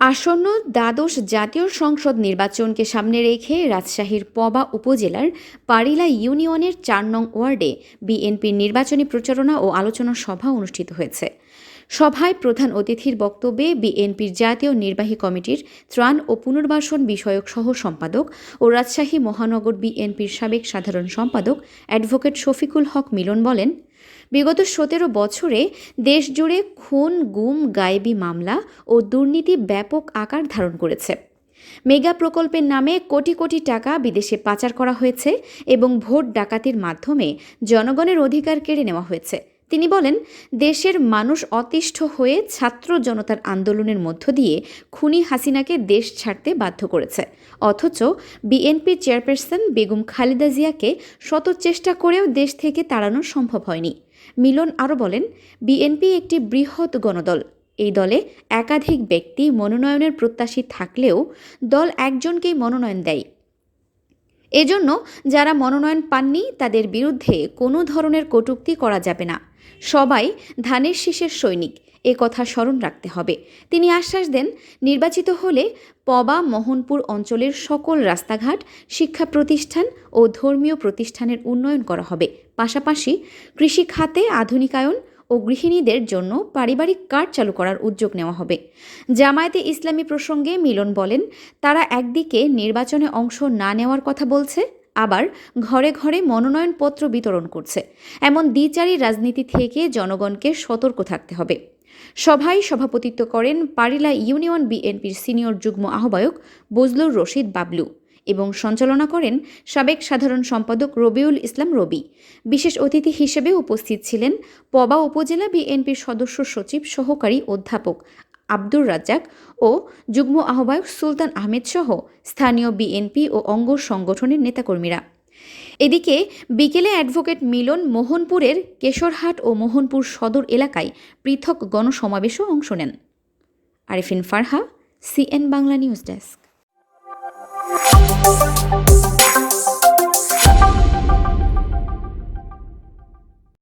আসন্ন দ্বাদশ জাতীয় সংসদ নির্বাচনকে সামনে রেখে রাজশাহীর পবা উপজেলার পারিলা ইউনিয়নের চার নং ওয়ার্ডে বিএনপির নির্বাচনী প্রচারণা ও আলোচনা সভা অনুষ্ঠিত হয়েছে। সভায় প্রধান অতিথির বক্তব্যে বিএনপির জাতীয় নির্বাহী কমিটির ত্রাণ ও পুনর্বাসন বিষয়ক সহ সম্পাদক ও রাজশাহী মহানগর বিএনপির সাবেক সাধারণ সম্পাদক অ্যাডভোকেট শফিকুল হক মিলন বলেন বিগত সতেরো বছরে দেশজুড়ে খুন, গুম, গায়েবী মামলা ও দুর্নীতি ব্যাপক আকার ধারণ করেছে। মেগা প্রকল্পের নামে কোটি কোটি টাকা বিদেশে পাচার করা হয়েছে এবং ভোট ডাকাতির মাধ্যমে জনগণের অধিকার কেড়ে নেওয়া হয়েছে। তিনি বলেন, দেশের মানুষ অতিষ্ঠ হয়ে ছাত্র জনতার আন্দোলনের মধ্য দিয়ে খুনি হাসিনাকে দেশ ছাড়তে বাধ্য করেছে। অথচ বিএনপির চেয়ারপারসন বেগম খালেদা জিয়াকে শত চেষ্টা করেও দেশ থেকে তাড়ানো সম্ভব হয়নি। মিলন আরও বলেন, বিএনপি একটি বৃহৎ গণদল। এই দলে একাধিক ব্যক্তি মনোনয়নের প্রত্যাশী থাকলেও দল একজনকেই মনোনয়ন দেয়। এজন্য যারা মনোনয়ন পাননি, তাদের বিরুদ্ধে কোনো ধরনের কটূক্তি করা যাবে না। সবাই ধানের শীষের সৈনিক, এ কথা স্মরণ রাখতে হবে। তিনি আশ্বাস দেন, নির্বাচিত হলে পবা মোহনপুর অঞ্চলের সকল রাস্তাঘাট, শিক্ষা প্রতিষ্ঠান ও ধর্মীয় প্রতিষ্ঠানের উন্নয়ন করা হবে। পাশাপাশি কৃষি খাতে আধুনিকায়ন ও গৃহিণীদের জন্য পারিবারিক কার্ড চালু করার উদ্যোগ নেওয়া হবে। জামায়াতে ইসলামী প্রসঙ্গে মিলন বলেন, তারা একদিকে নির্বাচনে অংশ না নেওয়ার কথা বলছে, আবার ঘরে ঘরে মনোনয়নপত্র বিতরণ করছে। এমন দ্বিচারী রাজনীতি থেকে জনগণকে সতর্ক থাকতে হবে। সভায় সভাপতিত্ব করেন পারিলা ইউনিয়ন বিএনপির সিনিয়র যুগ্ম আহ্বায়ক বজলুর রশিদ বাবলু। এবং সঞ্চালনা করেন সাবেক সাধারণ সম্পাদক রবিউল ইসলাম রবি। বিশেষ অতিথি হিসেবে উপস্থিত ছিলেন পবা উপজেলা বিএনপির সদস্য সচিব, সহকারী অধ্যাপক আব্দুর রাজ্জাক ও যুগ্ম আহ্বায়ক সুলতান আহমেদ সহ স্থানীয় বিএনপি ও অঙ্গ সংগঠনের নেতাকর্মীরা। এদিকে বিকেলে অ্যাডভোকেট মিলন মোহনপুরের কেশরহাট ও মোহনপুর সদর এলাকায় পৃথক গণসমাবেশও অংশ নেন। Arifin Farha, CN Bangla news desk. Thank